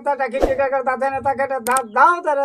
তা খিটি গগড় দাতে না তা কেটে দা দাও তারা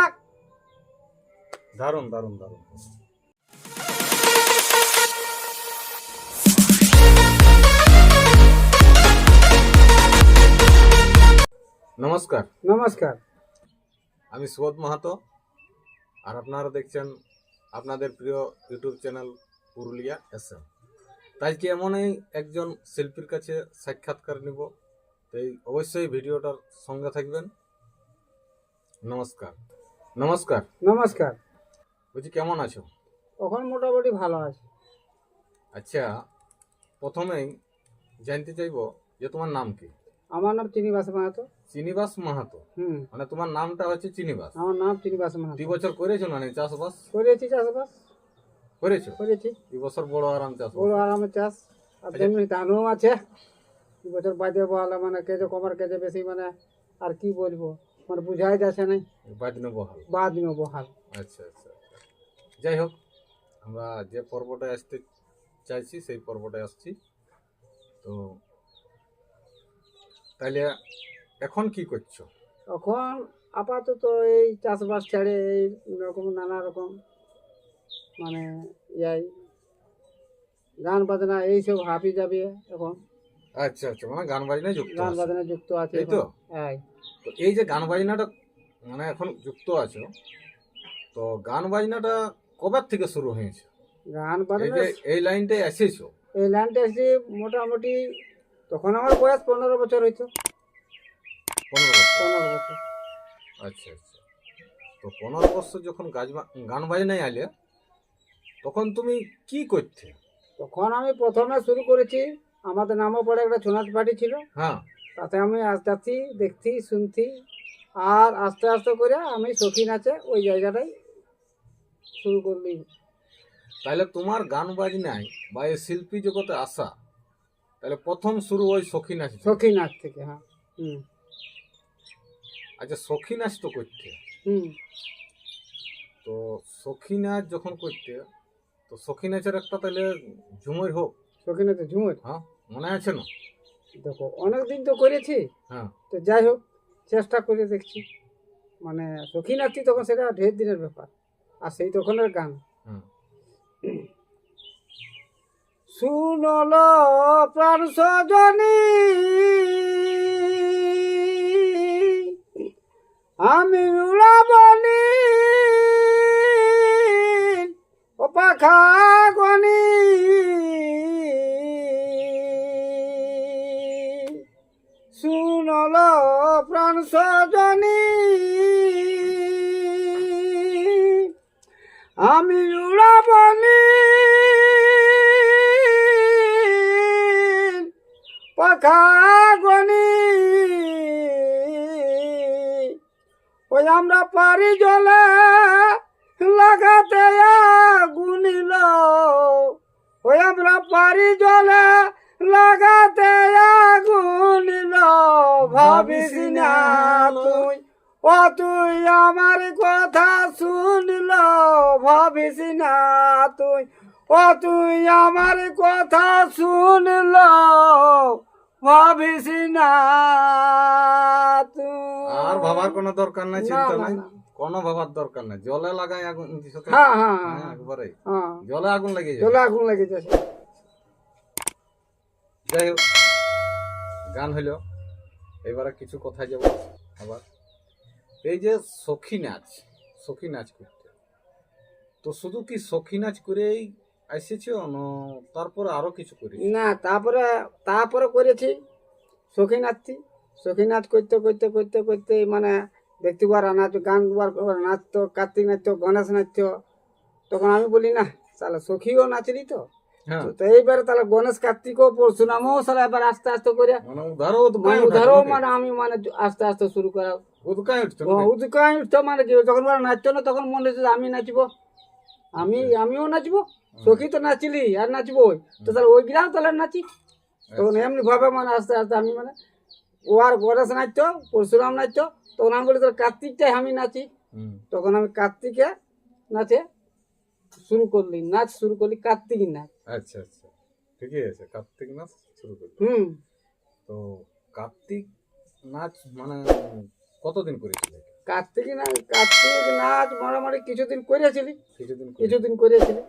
খেটাক দারুণ দারুণ দারুণ। নমস্কার। নমস্কার। আমি সুবোধ মাহাতো আর আপনারা দেখছেন আপনাদের প্রিয় YouTube channel Purulia S M তাই কি এমনই একজন শিল্পীর কাছে সাক্ষাৎকার নিব তো এই অবশ্যই ভিডিওটার সঙ্গে থাকবেন। নমস্কার। নমস্কার। নমস্কার। বলছি কেমন আছো? এখন মোটামুটি ভালো আছে। আচ্ছা প্রথমেই জানতে চাইব যে তোমার নাম কি? আমার নাম চিনিবাস মাহাতো। চিনিবাস মাহাতো? হুম। মানে তোমার নামটা হচ্ছে চিনিবাস আমার নাম চিনিবাস মাহাতো। দুই বছর করেছ মানে চাষবাস? করেছি চাষবাস। করেছ? করেছি। এই বছর বড় আরাম চাষ বড় আরামে চাষ। আর তেমনি ধানও আছে। দু বছর বাদে বলা মানে কেজে কমার কেজে বেশি মানে আর কি বলব? মানে বুঝাই যাচ্ছে না বাদিন বহাল বাদ নিও বহাল আচ্ছা আচ্ছা আচ্ছা। যাই হোক আমরা যে পর্বটায় আসতে চাইছি সেই পর্বটায় আসছি তো তাইলে এখন কি করছ এখন আপাতত এই চাষবাস ছেড়ে এই রকম নানা রকম মানে ইয়াই গান বাজনা এইসব হাবি যাবে এখন আচ্ছা আচ্ছা মানে গান বাজনায় যুক্ত গান। বাজনা যুক্ত আছে এই তো? এখন। তো এই যে গান বাজনাটা মানে এখন যুক্ত আছো তো গান বাজনাটা কবার থেকে শুরু হয়েছে? গান বাজনা এই লাইনটায় এসেছ। এই লাইনটা এসে মোটামুটি তখন আমার বয়স পনেরো বছর হইতো পনেরো বছর। পনেরো বছর। আচ্ছা আচ্ছা। তো পনেরো বছর যখন গান বাজনায় আলে তখন তুমি কি করতে? তখন আমি প্রথমে শুরু করেছি আমাদের নামও পড়ে একটা ছোনাচ পার্টি ছিল। হ্যাঁ। তাতে আমি আস্তে দেখছি শুনছি। আর আস্তে আস্তে করে আমি সখী নাচে ওই জায়গাটাই শুরু করলি। তাহলে তোমার গান বাজনায় বা এই শিল্পী জগতে আসা তাহলে প্রথম শুরু ওই সখী নাচ। সখী নাচ থেকে হ্যাঁ। হুম। আচ্ছা সখী নাচ তো করতে। হুম। তো সখী নাচ যখন করতে তো সখী নাচের একটা তাহলে ঝুমুর হোক। সখী নাচে ঝুমুর? হ্যাঁ মনে আছে না? দেখো অনেক দিন তো করেছি। হ্যাঁ। তো যাই হোক চেষ্টা করে দেখছি। মানে সখী নাচছি তখন সেটা ঢের দিনের ব্যাপার আর সেই তখনের গান। হ্যাঁ। শুনল প্রাণ সজনী আমি উড়াবনি ও পাখা গনি। প্রাণ সজনী। আমি উড়াবনি। পাখা গনি ওই আমরা পারি জলে লাগাতে গুনিল ওই আমরা পারি জলে ভাবিস না তুই? ও তুই আমার কথা শুনল ভাবিস না তুই? ও তুই আমার কথা শুনল ভাবিস না তুই? আর ভাবার কোনো দরকার নাই চিন্তা নাই? কোনো ভাবার দরকার নাই। জলে লাগাই আগুন হ্যাঁ হ্যাঁ হ্যাঁ, হ্যাঁ একবারে। হ্যাঁ। জলে আগুন লেগে চলে আগুন লেগে যাই হোক গান হইল। এবারে কিছু কথা যাব আবার। এই যে সখী নাচ সখী নাচ করতে। তো শুধু কি সখী নাচ করেই এসেছ না তারপরে আরও কিছু করি না, তারপরে তারপরে করেছি সখী নাচছি সখী নাচ করতে করতে করতে করতে মানে দেখতে পারা নাচ, গান গাবার নাচতো কার্তিক নাচতো গণেশ নাচতো তখন আমি বলি, না, তাহলে সখীও নাচলি তো? তো এইবারে তাহলে গণেশ কার্তিকও পরশুরামও সালা এবার আস্তে আস্তে করে মানে তো মানে ধরো মানে আমি মানে আস্তে আস্তে শুরু করা ও উদকাই উঠতো মানে কি যখন নাচতো না তখন মনে হচ্ছে আমি নাচবো। আমি আমিও নাচবো সখী তো নাচলি আর নাচবো তো তাহলে ওই গ্রাম তাহলে নাচি। তখন এমনি ভাবে মানে আস্তে আস্তে আমি মানে ও আর গণেশ নাচতো পরশুরাম নাচতো তখন আমি বলি তোর কার্তিকটাই আমি নাচি। তখন আমি কার্তিকে নাচে শুরু করলি নাচ শুরু করলি কার্তিক নাচ। আচ্ছা আচ্ছা। ঠিকই আছে কার্তিক নাচ শুরু করি হুম। তো কার্তিক নাচ মানে কতদিন করেছিল? কার্তিক নাচ কার্তিক নাচ মোটামুটি কিছুদিন করেছিলি। কিছুদিন কিছুদিন করেছিলি।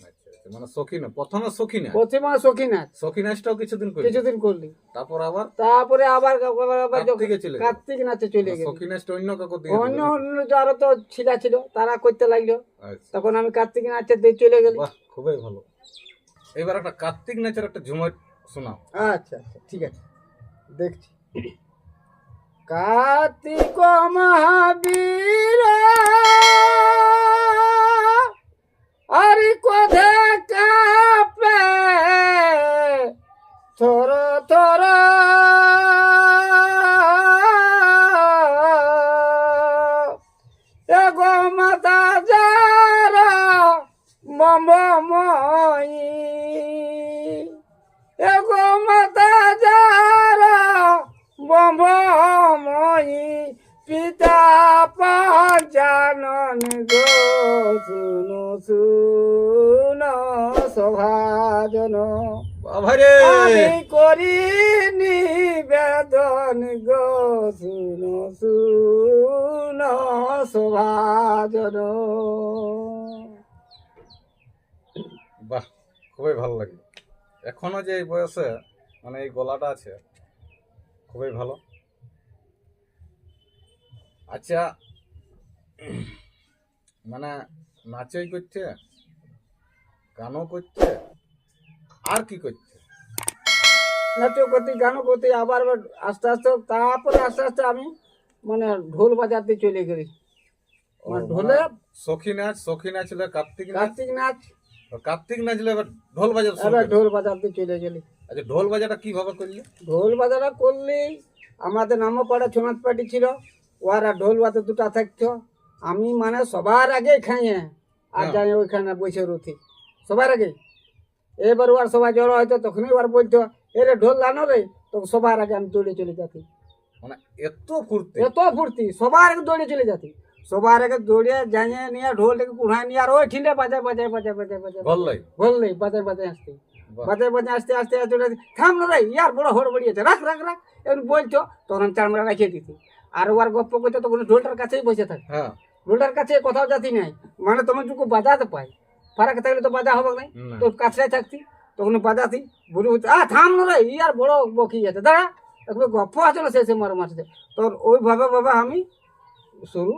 আচ্ছা আচ্ছা। মানে সখী না প্রথমে সখী না প্রথমে সখী নাচ। সখী নাচটাও কিছুদিন করে কিছুদিন করলি। তারপর আবার? তারপরে আবার আবার আবার যখন কার্তিকে চলে কার্তিক নাচে চলে গেল। সখী নাচটা অন্য কাকর দিকে অন্য অন্য যারা তো ছিলা ছিল তারা করতে লাগল। আচ্ছা। তখন আমি কার্তিক নাচের দিয়ে চলে গেলি। খুবই ভালো। এবার একটা কার্তিক নেচার একটা ঝুমার শোনাও। আচ্ছা আচ্ছা ঠিক আছে। দেখছি। কার্তিক মহাবীর, আরে কোধে কাপে? থর থর পিতা পঞ্চানন গো শুনো শুনো সভাজন আমি করি নিবেদন গো শুনো শুনো সভাজন বাহ খুবই ভালো লাগে এখনও যে এই বয়সে মানে এই গলাটা আছে খুবই ভালো। আচ্ছা মানে নাচই করছে গানও করছে আর কি করছে? নাট্য করতে গানও করতে আবার আস্তে আস্তে তারপরে আস্তে আস্তে আমি মানে ঢোল বাজাতে চলে গেলি মানে ঢোলে সখী নাচ সখী নাচলে কার্তিক নাচ? কার্তিক নাচ। কার্তিক এবার ঢোল বাজাতে এবার ঢোল বাজাতে চলে গেলি। আচ্ছা ঢোল বাজাটা কীভাবে করলি? ঢোল বাজাটা করলি আমাদের নামপাড়া ছনাথ পার্টি ছিল ওরা ঢোল বাজে দুটা থাকতো। আমি মানে সবার আগে খাইয়ে আর হ্যাঁ। যাই ওইখানে বসে রুথি সবার আগে। এবার ওর সবাই জড়ো হয়তো তখনই ওর বলতো এরে ঢোল লানো রে। তো সবার আগে আমি দৌড়ে চলে যাতি মানে এত ফুর্তি? এত ফুর্তি সবার আগে দৌড়ে চলে যাতি সবার আগে দৌড়ে জানিয়ে নিয়ে ঢোলটাকে কুড়ায় নিয়ে আর ওই ঠিলে বাজায় বাজায় বাজায় বাজায় বাজায় বললাই বললেই বাজায়। বাজায় আসতে। বাজায় বাজায় আসতে আসতে আসতে আসতে, থাম না রে ইয়ার বড় হড়বড়িয়েছে রাখ রাখ রাখ। এমন বলতো তখন চামড়া রাখিয়ে দিতি আর ওর গপ্প করতো তখন ঢোলটার কাছেই বসে থাকে। হ্যাঁ। ঢোলটার কাছে কোথাও যাতি নাই। মানে তোমার টুকু বাজাতে পাই। ফারাক থাকলে তো বাজা হবে নাই। না। তো কাছড়াই থাকতি তখন বাজাতি। বুড়ি বলতে আ থাম না রে ইয়ার বড় বকি আছে দাঁড়া একবার গপ্প আছে না শেষে মার মারছে। তোর ওইভাবে ভাবে আমি শুরু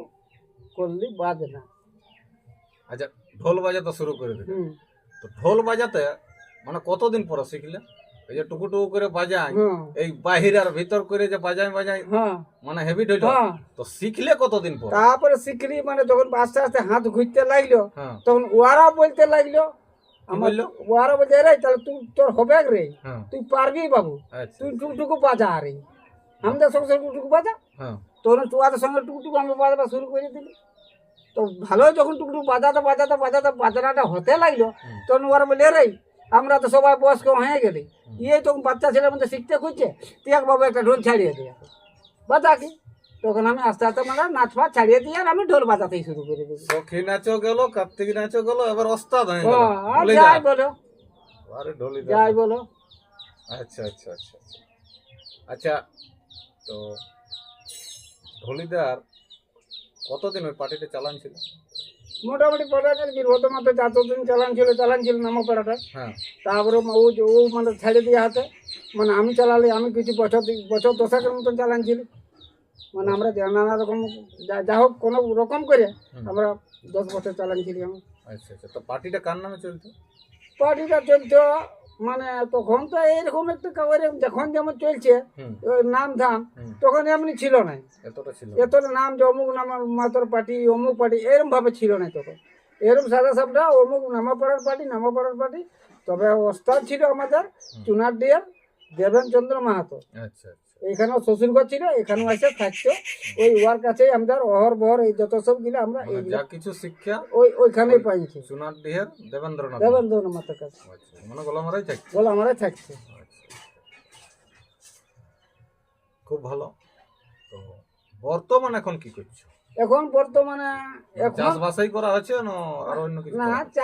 করলি বাজনা। আচ্ছা ঢোল বাজাতে শুরু করে দিলে। হুম। তো ঢোল বাজাতে মানে কতদিন পরে শিখলে? এই যে টুকু টুকু করে বাজাই হ্যাঁ। এই বাহির আর ভিতর করে যে বাজাই বাজাই হ্যাঁ। মানে হেভি ঢইল হ্যাঁ। তো শিখলে কতদিন পর? তারপরে শিখলি মানে যখন আস্তে আস্তে হাত ঘুরতে লাগল তখন ওয়ারা বলতে লাগল আমার? ওয়ারা বলতে রে তাহলে তুই তোর হবে রে। তুই পারবি বাবু। আচ্ছা। তুই টুকটুকু বাজা রে। আমাদের সঙ্গে সঙ্গে টুকটুকু বাজা। তখন তোয়াদের সঙ্গে টুকটুকু আমি বাজাতে শুরু করে দিলি। তো ভালোই যখন টুকটুকু বাজাতে বাজাতে বাজাতে বাজনাটা হতে লাগল। তখন ওরা বলে রে আমরা তো সবাই বয়স্ক হয়ে গেলি। ইয়ে তখন বাচ্চা ছেলের মধ্যে শিখতে খুঁজছে তুই এক বাবু একটা ঢোল ছাড়িয়ে দিয়ে বাজা কি? তখন আমি আস্তে আস্তে মানে নাচ ফাচ ছাড়িয়ে দিয়ে আর আমি ঢোল বাজাতেই শুরু করে দিই সখী নাচও গেল কার্তিক নাচও গেল এবার ওস্তাদ হয়ে গেল। যাই বলো। আরে ঢোলি। যাই বলো। আচ্ছা আচ্ছা আচ্ছা আচ্ছা। আচ্ছা তো ঢলিদার কতদিন ওই পার্টিটা চালান ছিল? মোটামুটি পড়াটা বীরভদ্র মাত্র যতদিন চালান ছিল চালান ছিল নামা পড়াটা। তারপরে ও যে- ও মানে ছেড়ে দিয়ে হাতে মানে আমি চালালে আমি কিছু বছর বছর দশাকের মতন চালান ছিল মানে আমরা নানা রকম যা যা হোক কোনো রকম করে আমরা দশ বছর চালান ছিলি আমি আচ্ছা আচ্ছা। তো পার্টিটা কার নামে চলতো? পার্টিটা চলতো মানে তখন তো এইরকম একটা কাগজ যখন যেমন চলছে নাম ধাম তখন এমনি ছিল না। এতটা নাম যে অমুক নামা মাতর পার্টি অমুক পার্টি এরম ভাবে ছিল না তখন। এরকম সাদা সাপটা অমুক নামাপাড়ার পার্টি নামাপাড়ার পার্টি। তবে ওস্তাদ ছিল আমাদের চুনার ডিয়ার দেবেন চন্দ্র মাহাতো। আচ্ছা। এখানেও শ্বশুরঘর ছিল এখানেও এসে থাকতো। ওই ওয়ার কাছেই আমাদের অহর বহর এই যত সব গিলা আমরা মানে যা কিছু শিক্ষা ওই ওইখানেই পাইছি। সোনার ডিহের দেবেন্দ্রনাথ দেবেন্দ্র মাতার কাছে। আচ্ছা মানে গোলামারাই থাকছে বলে আমরাই থাকছে। খুব ভালো। তো বর্তমান এখন কি করছ? এখন বর্তমানে এখন চাষবাসই করা হচ্ছে না আর অন্য কিছু না হচ্ছে?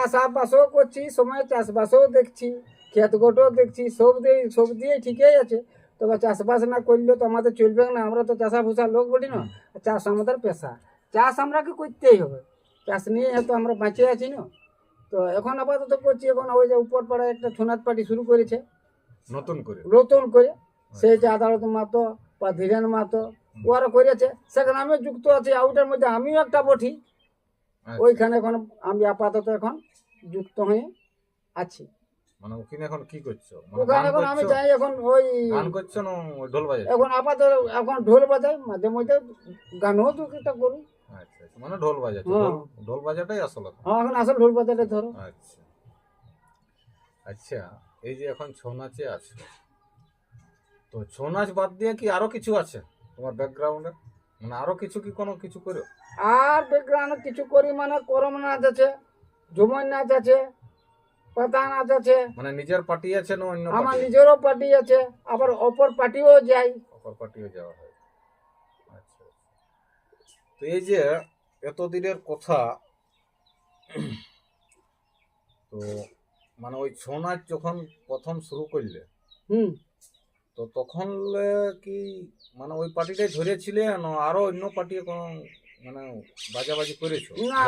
করছি সময় চাষবাসও দেখছি ক্ষেত গোটও দেখছি সব দিয়ে সব দিয়ে ঠিকই আছে। তবে চাষবাস না করলে তো আমাদের চলবে না আমরা তো চাষা ভুষা লোক বলি না। চাষ আমাদের পেশা। চাষ আমরা আমরাকে করতেই হবে। চাষ নিয়ে হয়তো আমরা বাঁচে আছি না। তো এখন আপাতত করছি এখন ওই যে উপর পাড়ায় একটা ছুনাত পার্টি শুরু করেছে। নতুন করে? নতুন করে। সেই যে আদালত মাতো বা ধীরেন মাতো ওরা করেছে। সেখানে আমিও যুক্ত আছি আর ওইটার মধ্যে আমিও একটা বঠি। আচ্ছা। ওইখানে এখন আমি আপাতত এখন যুক্ত হয়ে আছি। মানে ওখানে এখন কি করছ? মানে ওখানে এখন আমি চাই এখন ওই গান করছ না ঢোল বাজাচ্ছো? এখন আপাতত এখন ঢোল বাজাই মাঝে মধ্যে গানও দু একটা করি আচ্ছা মানে ঢোল বাজাচ্ছো? হ্যাঁ। ঢোল- বাজাটাই আসল। হ্যাঁ এখন আসল ঢোল বাজারে ধরো। আচ্ছা। আচ্ছা এই যে এখন ছৌ নাচে আছো। তো ছৌ নাচ বাদ দিয়ে কি আরও কিছু আছে তোমার ব্যাকগ্রাউন্ডে মানে আরও কিছু কি কোনো কিছু করো আর ব্যাকগ্রাউন্ড কিছু করি মানে করম নাচ আছে ঝুমর নাচ আছে নাচ আছে। মানে নিজের পার্টি আছে না অন্য আমার নিজেরও পার্টি আছে আবার অপর পার্টিও যাই অপর পার্টিও যাওয়া হয়। আচ্ছা তো এই যে এতদিনের কথা তো মানে ওই ছৌ নাচ যখন প্রথম শুরু করলে হুম। তো তখন কি মানে ওই পার্টিটাই ধরেছিলে না আরও অন্য পার্টি কোনো মানে বাজাবাজি করেছ? না?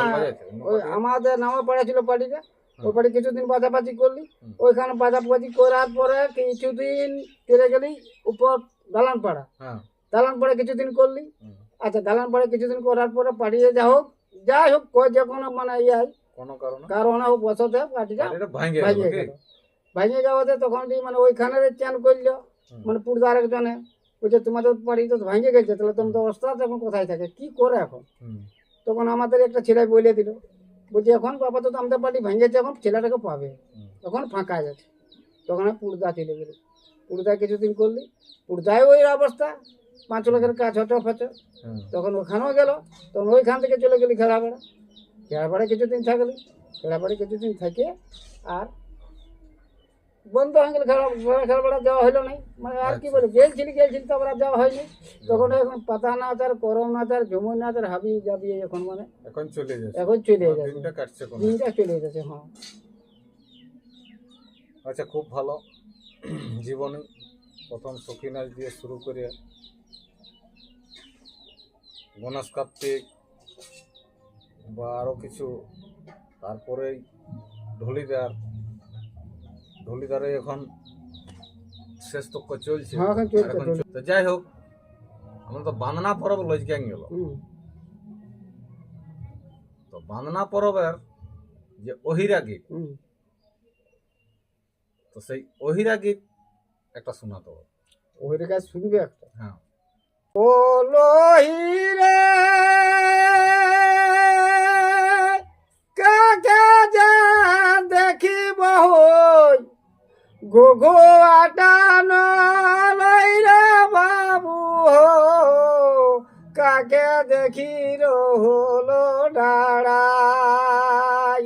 আমাদের নামা পাড়া ছিল পার্টিটা। ওই পার্টি কিছুদিন বাজাবাজি করলি। ওইখানে বাজাবাজি করার পরে কিছুদিন ফিরে গেলি উপর দালান পাড়া হ্যাঁ। দালান পাড়া কিছুদিন করলি। আচ্ছা দালান পাড়া কিছুদিন করার পরে পার্টিতে যা হোক যাই হোক কয় যে কোনো মানে ইয়ে কোনো কারণে? কারণে হোক বসতে পার্টিটা ভাঙে গেল ভাঙিয়ে যাওয়াতে তখন মানে ওইখানে চেন করল মানে পুরদার একজনে বলছে তোমাদের বাড়ি তো ভাঙে গেছে তাহলে তোমাদের ওস্তাদ এখন কোথায় থাকে? কি করে এখন? তখন আমাদের একটা ছেলে বলে দিল বলছে এখন আপাতত আমাদের বাড়ি ভেঙেছে এখন ছেলেটাকে পাবে। তখন ফাঁকা যাচ্ছে। তখন আমি পুরদা চলে গেল। পুরদায় কিছুদিন করলি পুরদায় ওই অবস্থা। পাঁচ লাখের কাজ হতে ফেটো তখন ওখানেও গেল তখন ওইখান থেকে চলে গেলি খেলাপাড়া। খেলাপাড়া কিছুদিন থাকলি খেলাপাড়া কিছুদিন থেকে আর বন্ধ হয়ে গেল খেলা খেলাপাড়া যাওয়া হলো নাই। মানে আর কি বলে গেলছিলি গেলছিলি তারপর আর যাওয়া হয়নি। তখন এখন পাতা নাচ আর করম নাচ আর ঝুমুর নাচ আর হাবি যাবি এখন মানে। এখন চলে যাচ্ছে এখন চলে যাচ্ছে দিনটা কাটছে দিনটা চলে যাচ্ছে হ্যাঁ। আচ্ছা খুব ভালো। জীবনে প্রথম সখী নাচ দিয়ে শুরু করে গণেশ কার্তিক বা আরও কিছু তারপরেই ঢলিদার। ঢলিদারে এখন শেষ চলছে। হ্যাঁ, চলছে, তো যাই হোক আমরা তো বান্দনা পরব লজগাং গেল। তো বান্দনা পরবের যে অহিরা গীত তো সেই অহিরা গীত একটা শোনাতে ওই কাজ শুনবে একটা? হ্যাঁ। ওলোহি রে গোগো আটান লই রে বাবু কাকে দেখি রহলো ডাড়াই।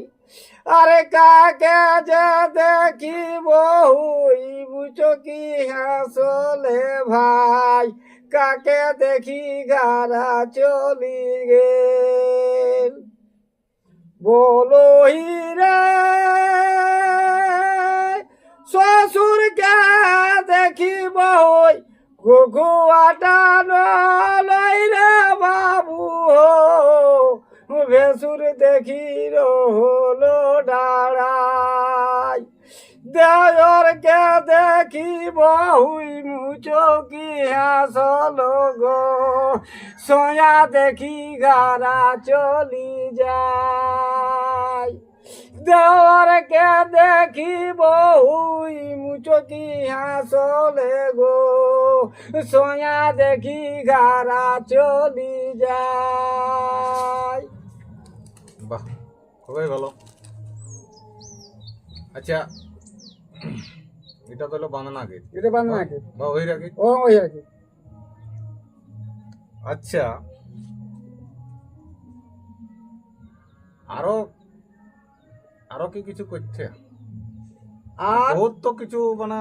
আরে কাকে যে দেখিব হই বুঝো কি হাসলে ভাই। কাকে দেখি গারা চলি গেল বলো হিরে শ্বশুরকে দেখিব হই? গুগুয়াটা লই রে বাবু ভেসুর দেখি রহলো ডাড়াই। দেয়রকে দেখি বহুই মুচকি হাসল গো? সোয়া দেখি গারা চলি যায়। দেওয়ারকে দেখি বহুই মুচকি হাসলে গো? সোয়া দেখি গারা চলি যায়। বাহ খুবই ভালো। আচ্ছা এটা তো হলো বানানা গীত এটা বান্ধ নাকি বা ওইরা গীত ও ওই কি আচ্ছা আরও আরও কি কিছু করছে? আর বহুত তো কিছু মানে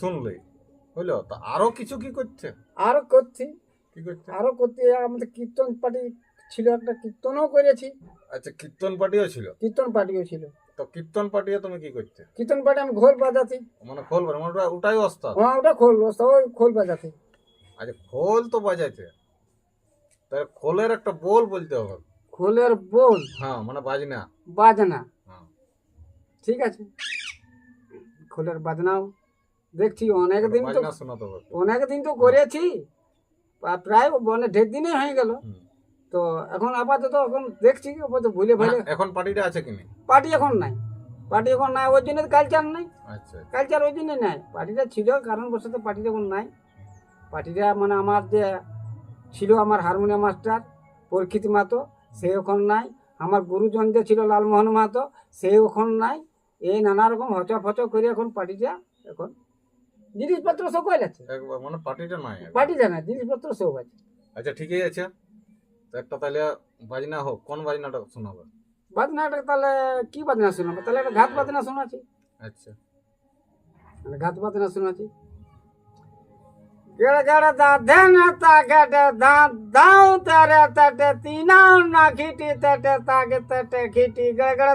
শুনলে বুঝলো? তো আরও কিছু কি করছে? আরও করছি। কি করছে? আরও করতে আমাদের কীর্তন পার্টি ছিল একটা কীর্তনও করেছি। আচ্ছা কীর্তন পার্টিও ছিল? কীর্তন পার্টিও ছিল। তো কীর্তন পার্টিও তুমি কি করছে? কীর্তন পার্টি আমি খোল বাজাতি মানে খোল মানে ওটা ওটাই অস্তাদ হ্যাঁ ওটা খোল ওই খোল বাজাতি আচ্ছা খোল তো বাজাইছে। তাহলে খোলের একটা বোল বলতে হবে। খোলের বোল? হ্যাঁ মানে বাজনা। বাজনা। ঠিক আছে। খোলের বাজনাও দেখছি অনেক দিন তো অনেক দিন তো করেছি। প্রা- প্রায় মানে ঢের দিনে হয়ে গেল। তো এখন আপাতত এখন দেখছি আপাতত ভুলে ভুলে মানে এখন পার্টিটা আছে কিনি পার্টি এখন নাই। পার্টি এখন নাই ওই জন্য কালচার নাই। আচ্ছা কালচার ওই জন্য নাই। পার্টিটা ছিল কারণ বসত পার্টিটা এখন নাই। পার্টিটা মানে আমার যে ছিল আমার হারমোনিয়াম মাস্টার পরীক্ষিত মাতো সে এখন নাই। আমার গুরুজন যে ছিল লালমোহন মাহাতো সে এখন নাই। এই নানা রকম হচ ফচ করে এখন পার্টি যা এখন জিনিসপত্র সব আছে? একবার মানে পার্টিটা নাই পার্টি পার্টিটা না জিনিসপত্র সব আছে। আচ্ছা ঠিকই আছে। তো একটা তাহলে বাজনা হোক কোন বাজনাটা শোনাবে? বাজনাটা তাহলে কি বাজনা শোনাবো? তাহলে একটা ঘাত বাজনা শোনাচ্ছি। আচ্ছা। তাহলে ঘাত বাজনা শোনাচ্ছি। গেড় গেড় দা দেন তা গেটে দা, দাও তারে তটে তিনাও না খিটি তটে তাকে তটে খিটি গেড় গেড়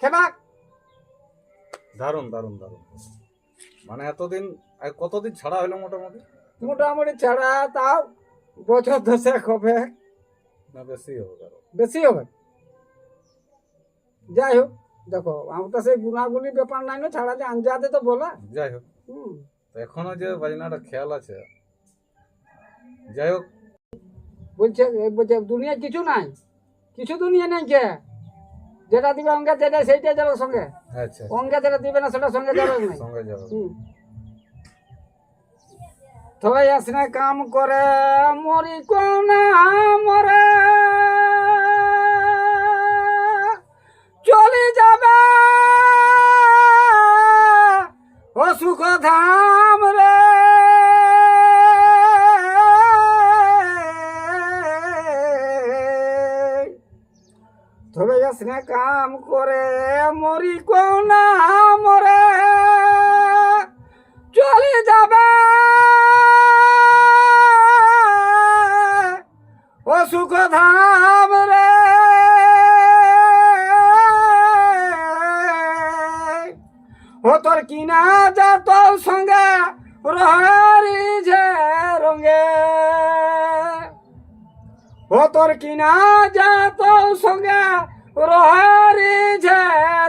খেটাক দারুণ দারুণ দারুণ। মানে এতদিন আর কতদিন ছাড়া হলো মোটামুটি? মোটামুটি ছাড়া তাও বছর দশেক হবে। না বেশি হবে বেশি হবে। যাই হোক দেখো আমার তো সেই গুণাগুলি ব্যাপার নাই না ছাড়া যে আঞ্জাতে তো বলা। যাই হোক। হুম। এখনও যে বাজনাটা খেয়াল আছে যাই হোক। বলছে বলছে দুনিয়া কিছু নাই। কিছু দুনিয়া নাই কে? যেটা দিবে অঙ্গে যেটা সেইটা যাবে সঙ্গে। আচ্ছা অঙ্গে যেটা দিবে না সেটা সঙ্গে যাবে না সঙ্গে যাবে। তবে আসনে কাম করে মরি কোনা মরে। চলে যাবে। অসুখ সুখ আসনে কাম করে, মরি কোনা মরে। চলে যাবে। ও সুখ ধাম রে। ও তোর কিনা যা তোর সঙ্গে, রহারি যে রঙ্গে ও তোর কিনা যা তোর সঙ্গে রহারি যে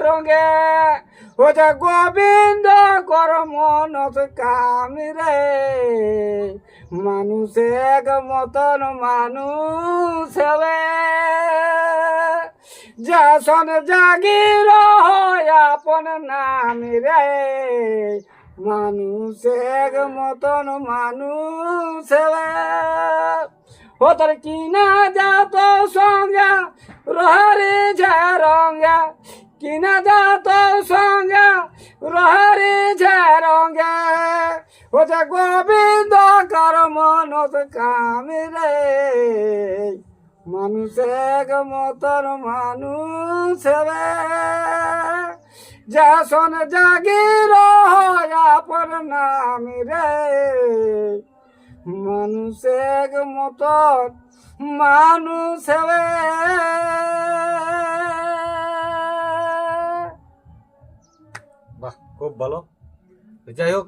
রঙ্গে ও যে গোবিন্দ কর মনত কামি রে। মানুষে মতন মানুষ হবে। যাসন জাগির আপন নামি রে। মানুষের মতন মানুষ হবে। ও তোর কিনা যা তো সঙ্গে রহরে যা রঙ্গা কিনা যা তো সঙ্গে। রহরে যা রঙ্গা ও যে গোবিন্দ কর মনত কামে রে। মানুষের মতন মানুষ যাসন জাগির আপন নামি রে। মানুষের মতন মানুষ বাহ, খুব ভালো। যাই হোক,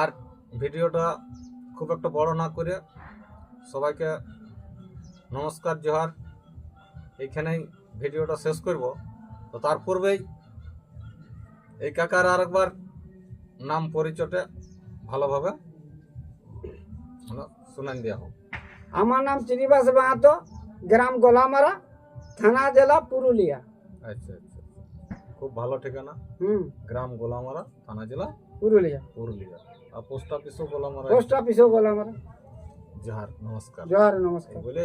আর ভিডিওটা খুব একটা বড় না করে সবাইকে নমস্কার, জোহার। এইখানেই ভিডিওটা শেষ করব। তো তার পূর্বেই এই কাকার আরেকবার নাম পরিচয়টা ভালোভাবে শুনান দেওয়া হোক। আমার নাম শ্রীনিবাস মাহাতো গ্রাম গোলামারা থানা জেলা পুরুলিয়া। আচ্ছা আচ্ছা খুব ভালো ঠিকানা। হুম। গ্রাম গোলামারা থানা জেলা পুরুলিয়া। পুরুলিয়া। আর পোস্ট অফিসও গোলামারা। পোস্ট অফিসও গোলামারা। জোহার নমস্কার। জহার নমস্কার। বলে